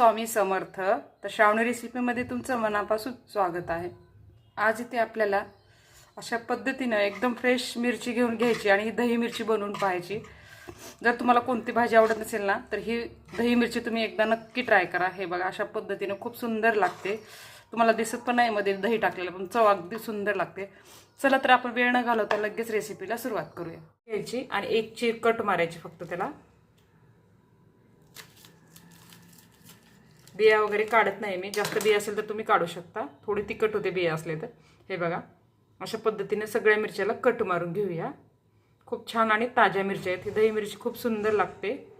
स्वामी समर्थ तर श्रावणी रेसिपीमध्ये तुमचं मनापासून स्वागत आहे. आज इथे आपल्याला अशा पद्धतीनं एकदम फ्रेश मिरची घेऊन घ्यायची आणि ही दही मिरची बनवून पाहायची. जर तुम्हाला कोणती भाजी आवडत नसेल ना तर ही दही मिरची तुम्ही एकदा नक्की ट्राय करा. हे बघा अशा पद्धतीनं खूप सुंदर लागते. तुम्हाला दिसत पण नाही मध्ये दही टाकलेलं पण चव अगदी सुंदर लागते. चला तर आपण वेळ न घालवता लगेच रेसिपीला सुरुवात करूया. घ्यायची आणि एक चीर कट मारायची फक्त त्याला. बिया वगैरे काढत नाही मी. जास्त बिया असेल तर तुम्ही काढू शकता. थोडी तिखट होते बिया असले तर. हे बघा. अशा पद्धतीने सगळ्या मिरच्याला कट मारून घेऊया. खूप छान आणि ताज्या मिरच्या आहेत. ही दही मिरची खूप सुंदर लागते.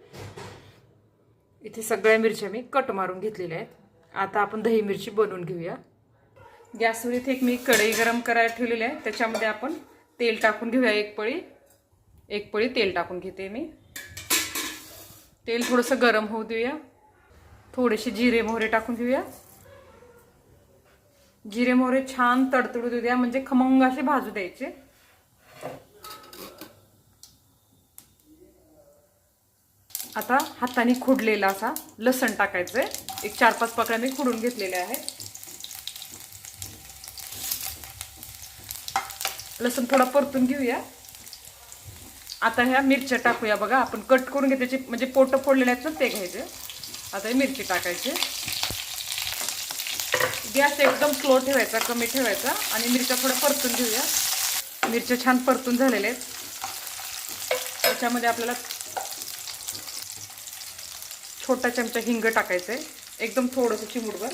इथे सगळ्या मिरच्या मी कट मारून घेतलेल्या आहेत. आता आपण दही मिरची बनवून घेऊया. गॅसवर इथे एक मी कढई गरम करायला ठेवलेली आहे. त्याच्यामध्ये आपण तेल टाकून घेऊया. एक पळी. एक पळी तेल टाकून घेते मी. तेल थोडंसं गरम होऊ देऊया. थोडेसे जिरे मोहरे टाकून घेऊया. जिरे मोहरे छान तडतडू देऊ द्या म्हणजे खमंग असे भाजू द्यायचे. आता हाताने खुडलेला असा लसण टाकायचंय. एक चार पाच पकड्या मी खुडून घेतलेले आहे लसण थोडा परतून घेऊया. आता ह्या मिरच्या टाकूया बघा आपण कट करून घे त्याचे म्हणजे पोटं फोडलेले आहेत ना ते घ्यायचे. आता हे मिरची टाकायची. गॅस एकदम स्लो ठेवायचा कमी ठेवायचा आणि मिरच्या थोड्या परतून घेऊया. मिरच्या छान परतून झालेल्या आहेत. त्याच्यामध्ये आपल्याला छोटा चमचा हिंग टाकायचं आहे एकदम थोडंसं चिमूटभर.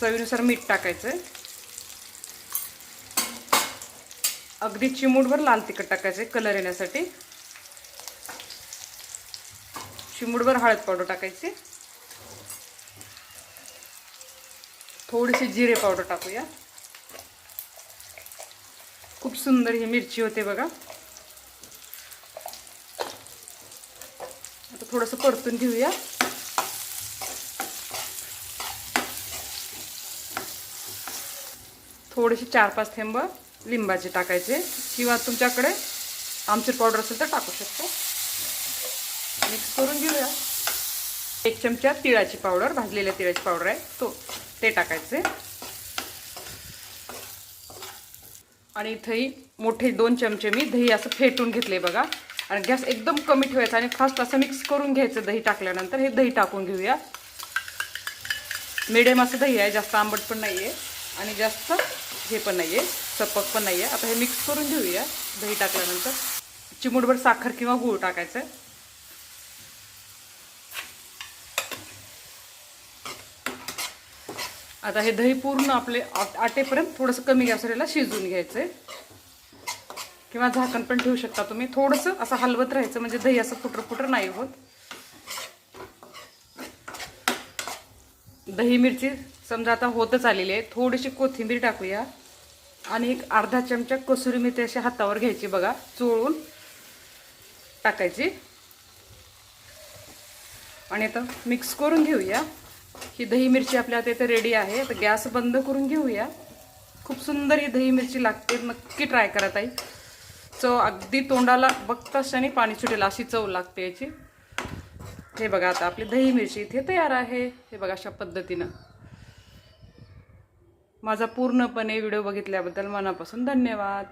चवीनुसार मीठ टाकायचं आहे अगदी चिमूटभर लाल तिखट टाकायचं आहे कलर येण्यासाठी. चिमूटभर हळद पावडर टाकायची. थोडीशी जिरे पावडर टाकूया. खूप सुंदर ही मिरची होते बघा. आता थोडंसं परतून घेऊया. थोडेसे चार पाच थेंब लिंबाचे टाकायचे. किंवा तुमच्याकडे आमचूर पावडर असेल तर टाकू शकतो. मिक्स करून घेऊया. एक चमचा तिळाची पावडर भाजलेल्या तिळाची पावडर आहे तो ते टाकायचे. आणि इथंही मोठे दोन चमचे मी दही असं फेटून घेतले बघा. आणि गॅस एकदम कमी ठेवायचा आणि फास्ट असं मिक्स करून घ्यायचं दही टाकल्यानंतर हे दही टाकून घेऊया. मिडियम असं दही आहे जास्त आंबट पण नाही आहे आणि जास्त हे पण नाही आहे सपक पण नाही आहे आता हे मिक्स करून घेऊया दही टाकल्यानंतर. चिमूटभर साखर किंवा गूळ टाकायचं. आता हे दही पूर्ण आपले आटेपर्यंत थोडंसं कमी गॅसवरला शिजवून घ्यायचं आहे किंवा झाकण पण ठेवू शकता तुम्ही. थोडंसं असं हलवत राहायचं म्हणजे दही असं फुटर फुटर नाही होत. दही मिरची समजा आता होतच आलेली आहे. थोडीशी कोथिंबीर टाकूया. आणि एक अर्धा चमचा कसुरी मेथी अशी हातावर घ्यायची बघा चोळून टाकायची. आणि आता मिक्स करून घेऊया. ही दही मिरची आपल्या आता इथे रेडी आहे. आता गॅस बंद करून घेऊया. खूप सुंदर ही दही मिरची लागते. नक्की ट्राय करा ताई. चव अगदी तोंडाला बघताच आणि पाणी सुटेल. अशी चव लागते याची. हे बघा आता आपली दही मिरची इथे तयार आहे. हे बघा अशा पद्धतीनं. माझा पूर्णपणे व्हिडिओ बघितल्याबद्दल मनापासून धन्यवाद.